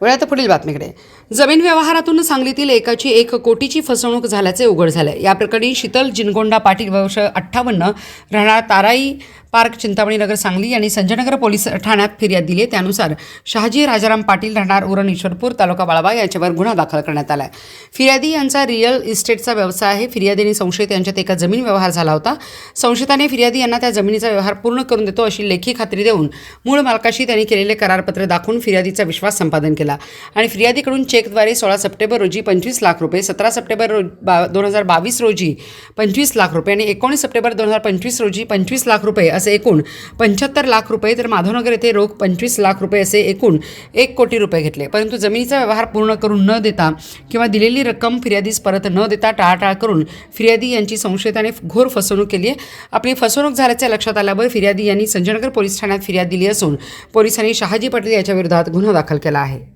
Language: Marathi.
वेळात पुढील बातमीकडे. जमीन व्यवहारातून सांगलीतील एकाची एक कोटीची फसवणूक झाल्याचे उघड झाले या प्रकरणी शीतल जिनगोंडा पाटील वर्ष अठ्ठावन्न राहणार ताराई पार्क चिंतामणी नगर सांगली यांनी संजयनगर पोलीस ठाण्यात फिर्याद दिली त्यानुसार शहाजी राजाराम पाटील राहणार उरण ईश्वरपूर तालुका बाळबा यांच्यावर गुन्हा दाखल करण्यात आला आहे फिर्यादी यांचा रिअल इस्टेटचा व्यवसाय आहे. फिर्यादीने संशयित यांच्यात एका जमीन व्यवहार झाला होता. संशयिताने फिर्यादी यांना त्या जमिनीचा व्यवहार पूर्ण करून देतो अशी लेखी खात्री देऊन मूळ मालकाशी त्यांनी केलेले करारपत्र दाखवून फिर्यादीचा विश्वास संपादन केला. आणि फिर्यादीकडून चेकद्वारे सोळा सप्टेंबर रोजी पंचवीस लाख रुपये सतरा सप्टेंबर रोज बा दोन हजार बावीस रोजी पंचवीस लाख रुपये आणि एकोणीस सप्टेंबर दोन हजार पंचवीस रोजी पंचवीस लाख रुपये असे एकूण पंच्याहत्तर लाख रुपये तर माधवनगर येथे रोख पंचवीस लाख रुपये असे एकूण एक कोटी रुपये घेतले. परंतु जमिनीचा व्यवहार पूर्ण करून न देता किंवा दिलेली रक्कम फिर्यादीस परत न देता टाळाटाळ करून फिर्यादी यांची संशयिताने घोर फसवणूक केली आहे. आपली फसवणूक झाल्याचे लक्षात आल्यावर फिर्यादी यांनी संजयनगर पोलीस ठाण्यात फिर्याद दिली असून पोलिसांनी शहाजी पाटील याच्याविरोधात गुन्हा दाखल केला आहे.